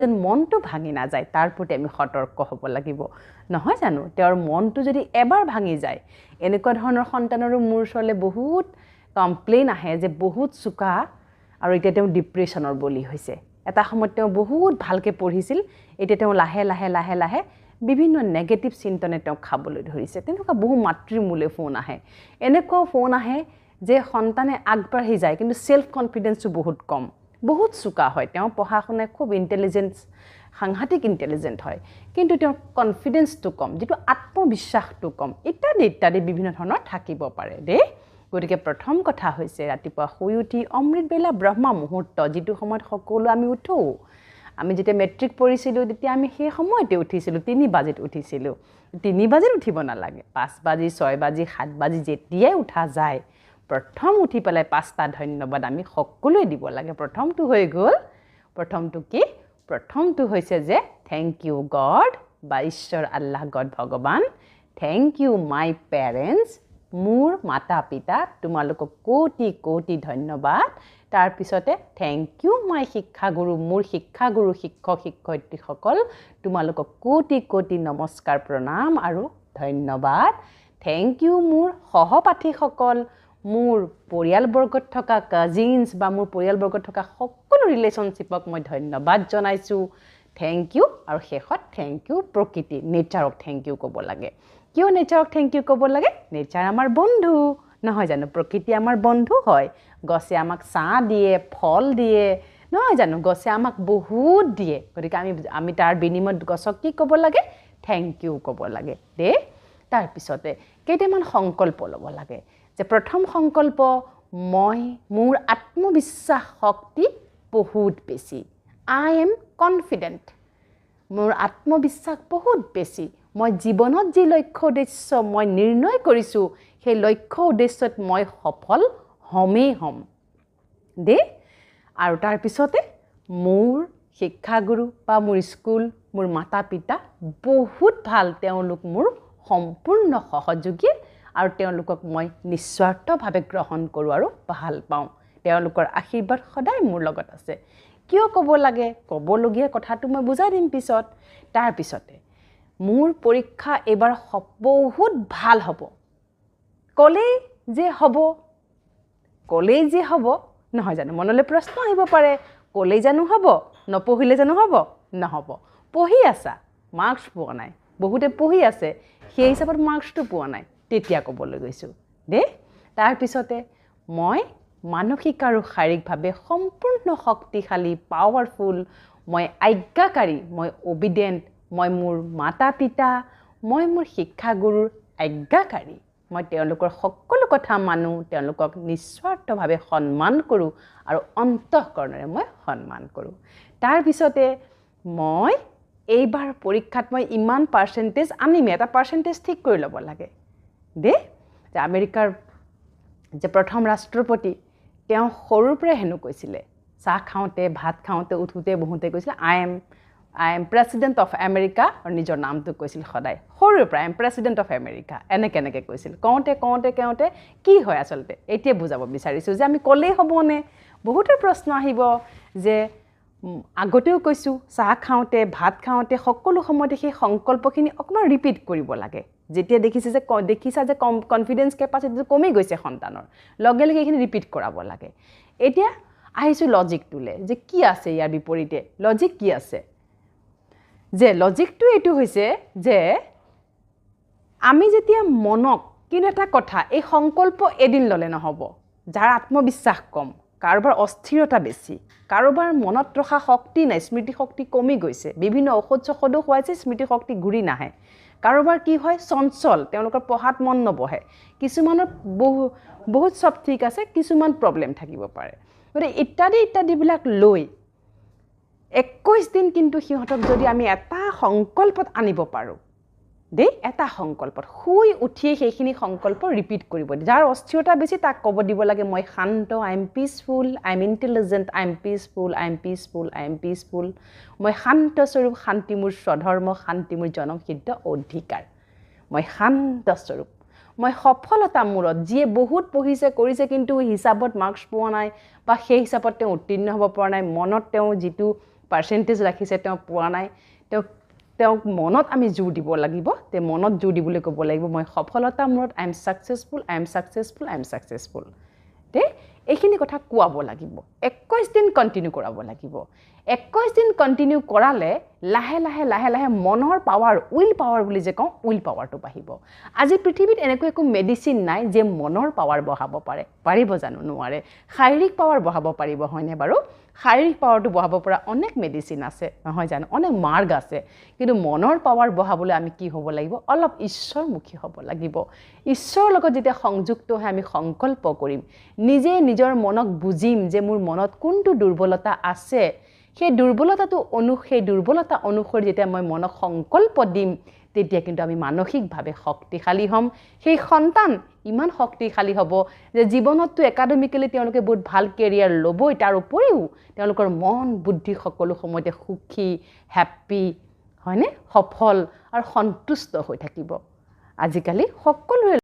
যেন মনটো ভাঙি নাযায় তাৰ প্ৰতি আমি সতৰ্ক হ'ব লাগিব। নহয় জানো? তেওঁৰ মনটো যদি এবাৰ ভাঙি যায় এনেকুৱা ধৰণৰ সন্তানৰো মোৰ ওচৰলৈ বহুত কমপ্লেইন আহে যে বহুত চোকা আৰু এতিয়া তেওঁ ডিপ্ৰেশ্যনৰ বলি হৈছে। এটা সময়ত তেওঁ বহুত ভালকৈ পঢ়িছিল এতিয়া তেওঁ লাহে লাহে লাহে লাহে বিভিন্ন নেগেটিভ চিন্তনে তেওঁক খাবলৈ ধৰিছে। তেনেকুৱা বহু মাতৃৰ মোলৈ ফোন আহে। এনেকুৱাও ফোন আহে যে সন্তানে আগবাঢ়ি যায় কিন্তু ছেল্ফ কনফিডেঞ্চো বহুত কম। বহুত চোকা হয়। তেওঁ পঢ়া শুনাই খুব ইণ্টেলিজেঞ্চ সাংঘাতিক ইণ্টেলিজেণ্ট হয়। কিন্তু তেওঁৰ কনফিডেঞ্চটো কম যিটো আত্মবিশ্বাসটো কম ইত্যাদি ইত্যাদি বিভিন্ন ধৰণৰ থাকিব পাৰে দেই। গতিকে প্ৰথম কথা হৈছে ৰাতিপুৱা শুই উঠি অমৃতবেলা ব্ৰহ্মা মুহূৰ্ত যিটো সময়ত সকলো আমি উঠোঁ। আমি যেতিয়া মেট্ৰিক পঢ়িছিলোঁ তেতিয়া আমি সেই সময়তে উঠিছিলোঁ তিনি বাজিত উঠিছিলোঁ। তিনি বাজিত উঠিব নালাগে। পাঁচ বাজি ছয় বাজি সাত বাজি যেতিয়াই উঠা যায় প্ৰথম উঠি পেলাই পাঁচটা ধন্যবাদ আমি সকলোৱে দিব লাগে। প্ৰথমটো হৈ গ'ল প্ৰথমটো কি? প্ৰথমটো হৈছে যে থেংক ইউ গড বা ঈশ্বৰ আল্লাহ গড ভগৱান। থেংক ইউ মাই পেৰেণ্টছ মোৰ মাতা পিতা তোমালোকক কোটি কোটি ধন্যবাদ। তাৰপিছতে থেংক ইউ মাই শিক্ষাগুৰু মোৰ শিক্ষাগুৰু শিক্ষক শিক্ষয়িত্ৰীসকল তোমালোকক কোটি কোটি নমস্কাৰ প্ৰণাম আৰু ধন্যবাদ। থেংক ইউ মোৰ সহপাঠীসকল মোৰ পৰিয়ালবৰ্গত থকা কাজিনছ বা মোৰ পৰিয়ালবৰ্গত থকা সকলো ৰিলেশ্যনশ্বিপক মই ধন্যবাদ জনাইছোঁ। থেংক ইউ আৰু শেষত থেংক ইউ প্ৰকৃতি নেচাৰক থেংক ইউ ক'ব লাগে। কিয় নেচাৰক থেংক ইউ ক'ব লাগে? নেচাৰ আমাৰ বন্ধু। নহয় জানো? প্ৰকৃতি আমাৰ বন্ধু হয়। গছে আমাক ছাঁ দিয়ে ফল দিয়ে। নহয় জানো? গছে আমাক বহুত দিয়ে। গতিকে আমি আমি তাৰ বিনিময়ত গছক কি ক'ব লাগে? থেংক ইউ ক'ব লাগে। দেই তাৰপিছতে কেইটামান সংকল্প ল'ব লাগে। যে প্ৰথম সংকল্প মই মোৰ আত্মবিশ্বাস শক্তি বহুত বেছি। আই এম কনফিডেণ্ট মোৰ আত্মবিশ্বাস বহুত বেছি। মই জীৱনত যি লক্ষ্য উদ্দেশ্য মই নিৰ্ণয় কৰিছোঁ সেই লক্ষ্য উদ্দেশ্যত মই সফল হ'মেই হ'ম। দেই আৰু তাৰপিছতে মোৰ শিক্ষাগুৰু বা মোৰ স্কুল মোৰ মাতা পিতা বহুত ভাল। তেওঁলোক মোৰ সম্পূৰ্ণ সহযোগী আৰু তেওঁলোকক মই নিস্বাৰ্থভাৱে গ্ৰহণ কৰোঁ আৰু ভাল পাওঁ। তেওঁলোকৰ আশীৰ্বাদ সদায় মোৰ লগত আছে। কিয় ক'ব লাগে? ক'বলগীয়া কথাটো মই বুজাই দিম পিছত। তাৰপিছতে মোৰ পৰীক্ষা এইবাৰ বহুত ভাল হ'ব। ক'লেই যে হ'ব। ক'লেই যে হ'ব। নহয় জানো? মনলৈ প্ৰশ্ন আহিব পাৰে। ক'লেই জানো হ'ব? নপঢ়িলে জানো হ'ব? নহ'ব। পঢ়ি আছা? মাৰ্কছ পোৱা নাই। বহুতে পঢ়ি আছে। সেই হিচাপত মাৰ্কছটো পোৱা নাই। তেতিয়া ক'বলৈ গৈছোঁ। দেই তাৰপিছতে মই মানসিক আৰু শাৰীৰিকভাৱে সম্পূৰ্ণ শক্তিশালী পাৱাৰফুল মই আজ্ঞাকাৰী মই অবিডেণ্ট মই মোৰ মাতা পিতা মই মোৰ শিক্ষাগুৰুৰ আজ্ঞাকাৰী। মই তেওঁলোকৰ সকলো কথা মানো তেওঁলোকক নিস্বাৰ্থভাৱে সন্মান কৰোঁ আৰু অন্তঃকৰণেৰে মই সন্মান কৰোঁ। তাৰপিছতে মই এইবাৰ পৰীক্ষাত মই ইমান পাৰ্চেণ্টেজ আনিমেই এটা পাৰ্চেণ্টেজ ঠিক কৰি ল'ব লাগে। দেই যে আমেৰিকাৰ যে প্ৰথম ৰাষ্ট্ৰপতি তেওঁ সৰুৰ পৰাই হেনো কৈছিলে চাহ খাওঁতে ভাত খাওঁতে উঠোঁতে বহোঁতে কৈছিলে I am I am president of America আৰু নিজৰ নামটো কৈছিল সদায়। সৰুৰে পৰা I am president of America এনেকৈ এনেকৈ কৈছিল। কওঁতে কওঁতে কওঁতে কি হয় আচলতে? এতিয়া বুজাব বিচাৰিছোঁ যে আমি ক'লেই হ'বনে বহুতৰ প্ৰশ্ন আহিব যে আগতেও কৈছোঁ, চাহ খাওঁতে, ভাত খাওঁতে, সকলো সময়তে সেই সংকল্পখিনি অকণমান ৰিপিট কৰিব লাগে। যেতিয়া দেখিছে যে দেখিছা যে কম কনফিডেঞ্চ কেপাচিটিটো কমি গৈছে সন্তানৰ, লগে লগে এইখিনি ৰিপিট কৰাব লাগে। এতিয়া আহিছোঁ লজিকটোলৈ যে কি আছে ইয়াৰ বিপৰীতে? লজিক কি আছে? যে লজিকটো এইটো হৈছে যে আমি যেতিয়া মনক কিন্তু এটা কথা, এই সংকল্প এদিন ল'লে নহ'ব, যাৰ আত্মবিশ্বাস কম কাৰোবাৰ অস্থিৰতা বেছি কাৰোবাৰ মনত ৰখা শক্তি নাই স্মৃতিশক্তি কমি গৈছে বিভিন্ন ঔষধ চৌষধো খুৱাইছে স্মৃতিশক্তি ঘূৰি নাহে। কাৰোবাৰ কি হয় চঞ্চল তেওঁলোকৰ পঢ়াত মন নবহে কিছুমানৰ বহু বহুত চব ঠিক আছে কিছুমান প্ৰব্লেম থাকিব পাৰে। গতিকে ইত্যাদি ইত্যাদিবিলাক লৈ একৈছ দিন কিন্তু সিহঁতক যদি আমি এটা সংকল্পত আনিব পাৰোঁ দেই এটা সংকল্পত। শুই উঠিয়ে সেইখিনি সংকল্প ৰিপিট কৰিব যাৰ অস্থিৰতা বেছি তাক ক'ব দিব লাগে মই শান্ত I am peaceful I am intelligent I am peaceful I am peaceful I am peaceful মই শান্তস্বৰূপ শান্তি মোৰ স্বধৰ্ম শান্তি মোৰ জনসিদ্ধ অধিকাৰ। মই শান্তস্বৰূপ মই সফলতা মূৰত যিয়ে বহুত পঢ়িছে কৰিছে কিন্তু হিচাপত মাৰ্কছ পোৱা নাই বা সেই হিচাপত তেওঁ উত্তীৰ্ণ হ'ব পৰা নাই মনত তেওঁ যিটো পাৰ্চেণ্টেজ ৰাখিছে তেওঁ পোৱা নাই তেওঁক তেওঁক মনত আমি জোৰ দিব লাগিব। তে মনত জোৰ দিবলৈ ক'ব লাগিব মই সফলতাৰ মূৰত I am successful I am successful I am successful দেই এইখিনি কথা কোৱাব লাগিব। একৈছ দিন কণ্টিনিউ কৰাব লাগিব। একৈছ দিন কণ্টিনিউ কৰালে লাহে লাহে লাহে লাহে মনৰ পাৱাৰ উইল পাৱাৰ বুলি যে কওঁ উইল পাৱাৰটো বাঢ়িব। আজি পৃথিৱীত এনেকুৱা একো মেডিচিন নাই যে মনৰ পাৱাৰ বঢ়াব পাৰে। পাৰিব জানো নোৱাৰে। শাৰীৰিক পাৱাৰ বঢ়াব পাৰিব হয়নে বাৰু? শাৰীৰিক পাৱাৰটো বঢ়াব পৰা অনেক মেডিচিন আছে, নহয় জানো? অনেক মাৰ্গ আছে। কিন্তু মনৰ পাৱাৰ বঢ়াবলৈ আমি কি হ'ব লাগিব? অলপ ঈশ্বৰমুখী হ'ব লাগিব। ঈশ্বৰৰ লগত যেতিয়া সংযুক্ত হৈ আমি সংকল্প কৰিম, নিজে নিজৰ মনক বুজিম যে মোৰ মনত কোনটো দুৰ্বলতা আছে, সেই দুৰ্বলতাটো অনু, সেই দুৰ্বলতা অনুসৰি যেতিয়া মই মনক সংকল্প দিম, তেতিয়া কিন্তু আমি মানসিকভাৱে শক্তিশালী হ'ম। সেই সন্তান ইমান শক্তিশালী হ'ব যে জীৱনততো একাডেমিকেলি তেওঁলোকে বহুত ভাল কেৰিয়াৰ ল'বই তাৰ উপৰিও তেওঁলোকৰ মন বুদ্ধি সকলো সময়তে সুখী হেপ্পী হয়নে? সফল আৰু সন্তুষ্ট হৈ থাকিব। আজিকালি সকলোৰে